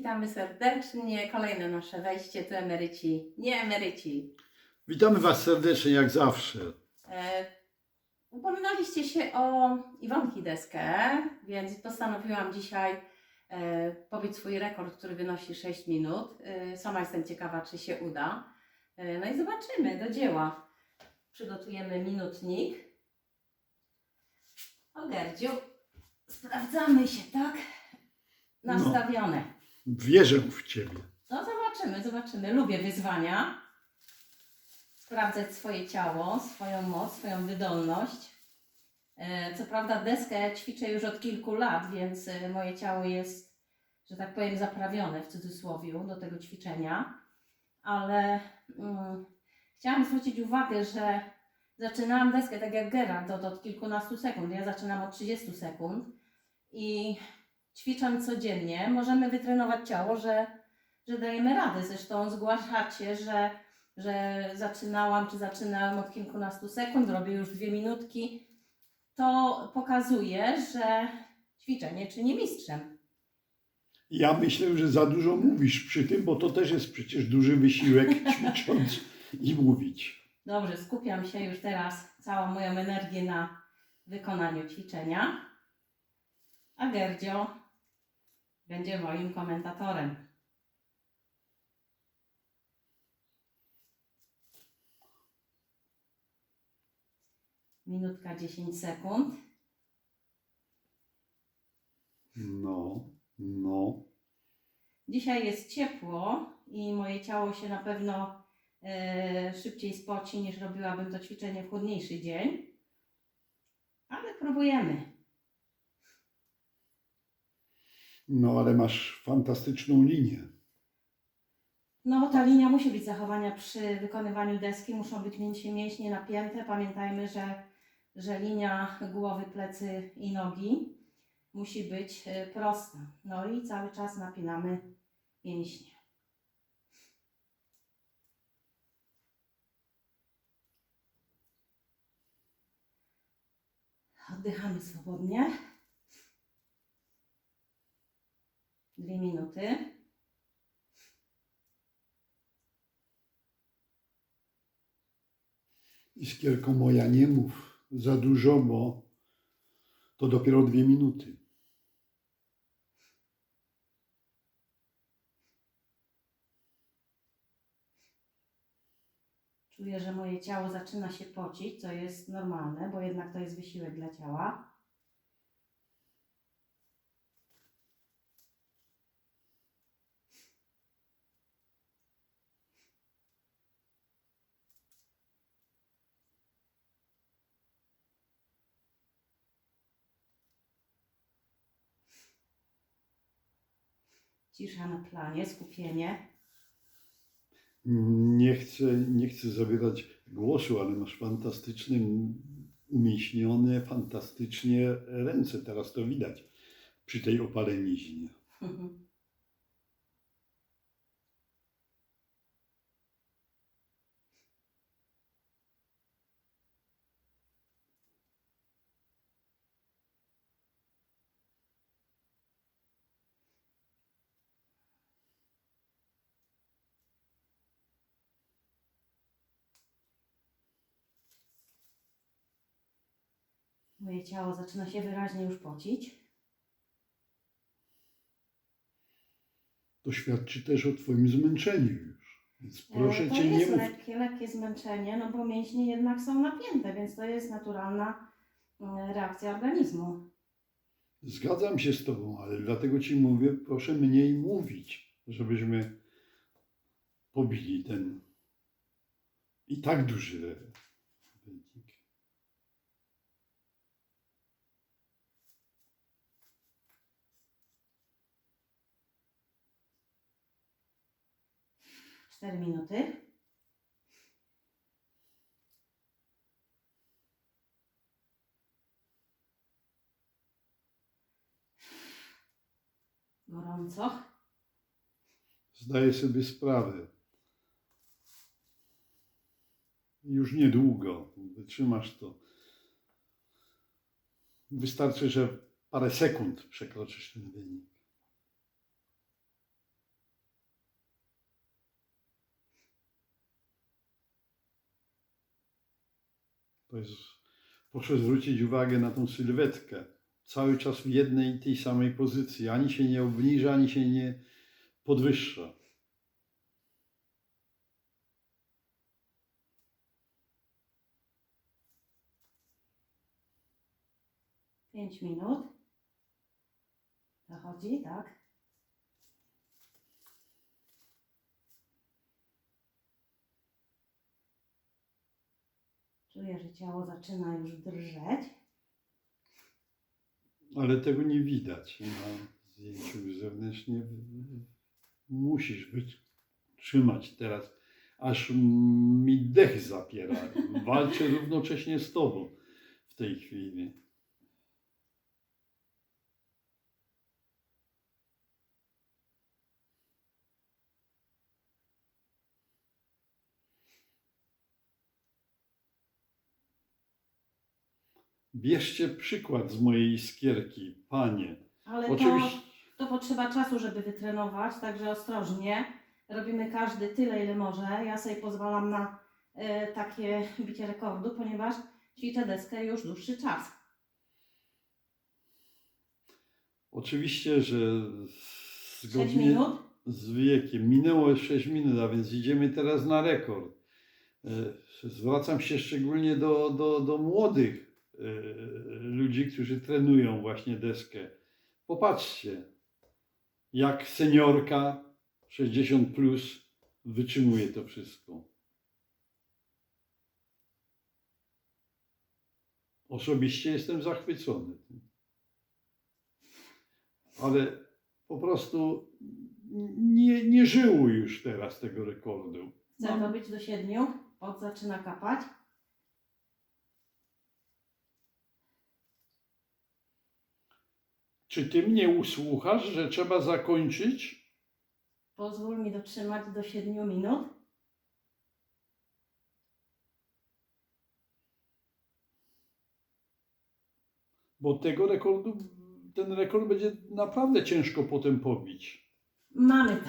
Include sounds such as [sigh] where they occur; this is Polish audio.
witamy serdecznie. Kolejne nasze wejście tu emeryci, nie emeryci. Witamy Was serdecznie jak zawsze. E, upominaliście się o Iwonki deskę, więc postanowiłam dzisiaj e, pobić swój rekord, który wynosi 6 minut. E, sama jestem ciekawa, czy się uda. E, no i zobaczymy, do dzieła. Przygotujemy minutnik. O Gerdziu, sprawdzamy się, tak? Nastawione. Wierzę w Ciebie. No zobaczymy, zobaczymy. Lubię wyzwania. Sprawdzać swoje ciało, swoją moc, swoją wydolność. E, Co prawda deskę ćwiczę już od kilku lat, więc e, moje ciało jest, że tak powiem, zaprawione w cudzysłowie do tego ćwiczenia. Ale mm, chciałam zwrócić uwagę, że zaczynałam deskę tak jak Gerard od, od kilkunastu sekund. Ja zaczynam od 30 sekund i ćwicząc codziennie możemy wytrenować ciało, że że dajemy radę. Zresztą zgłaszacie, że, że zaczynałam czy zaczynałam od kilkunastu sekund, robię już dwie minutki. To pokazuje, że ćwiczenie czyni mistrzem. Ja myślę, że za dużo mówisz przy tym, bo to też jest przecież duży wysiłek [laughs] ćwicząc i mówić. Dobrze, skupiam się już teraz całą moją energię na wykonaniu ćwiczenia. A Gerdzio będzie moim komentatorem. Minutka 10 sekund. No, no. Dzisiaj jest ciepło i moje ciało się na pewno e, szybciej spoci niż robiłabym to ćwiczenie w chłodniejszy dzień. Ale próbujemy. No, ale masz fantastyczną linię. No, ta linia musi być zachowania przy wykonywaniu deski, muszą być mięśnie, mięśnie napięte. Pamiętajmy, że, że linia głowy, plecy i nogi musi być e, prosta. No i cały czas napinamy mięśnie. Oddychamy swobodnie. Dwie minuty. Iskierko moja, nie mów za dużo, bo to dopiero dwie minuty. Czuję, że moje ciało zaczyna się pocić, co jest normalne, bo jednak to jest wysiłek dla ciała. Cisza na planie, skupienie. Nie chcę, nie chcę zabierać głosu, ale masz fantastyczne, umieśnione, fantastycznie ręce. Teraz to widać przy tej opaleniźnie. [laughs] Moje ciało zaczyna się wyraźnie już pocić. To świadczy też o Twoim zmęczeniu już. Więc proszę E, to Cię, nie jest mów. lekkie, lekkie zmęczenie, no bo mięśnie jednak są napięte, więc to jest naturalna e, reakcja organizmu. Zgadzam się z Tobą, ale dlatego Ci mówię, proszę mniej mówić, żebyśmy pobili ten i tak duży 4 minuty. Gorąco. Zdaję sobie sprawę. Już niedługo wytrzymasz to. Wystarczy, że parę sekund przekroczysz ten wynik. To jest, proszę zwrócić uwagę na tą sylwetkę. Cały czas w jednej i tej samej pozycji. Ani się nie obniża, ani się nie podwyższa. Pięć minut. Zachodzi, tak? Czuję, że ciało zaczyna już drżeć. Ale tego nie widać na zdjęciu zewnętrznie. Musisz wytrzymać teraz, aż mi dech zapiera. Walczę równocześnie z tobą w tej chwili. Bierzcie przykład z mojej iskierki, panie. Ale Oczywiście. to, to potrzeba czasu, żeby wytrenować, także ostrożnie. Robimy każdy tyle, ile może. Ja sobie pozwalam na e, takie bicie rekordu, ponieważ ćwiczę deskę już dłuższy czas. Oczywiście, że 6 zgodnie z wiekiem minęło 6 minut, a więc idziemy teraz na rekord. E, Zwracam się szczególnie do, do, do młodych ludzi, którzy trenują właśnie deskę. Popatrzcie, jak seniorka 60 plus wytrzymuje to wszystko. Osobiście jestem zachwycony. Ale po prostu nie, nie już teraz tego rekordu. Chcę Mam- dobić do 7. Pot zaczyna kapać. Czy ty mnie usłuchasz, że trzeba zakończyć? Pozwól mi dotrzymać do 7 minut. Bo tego rekordu, ten rekord będzie naprawdę ciężko potem pobić. Mamy to.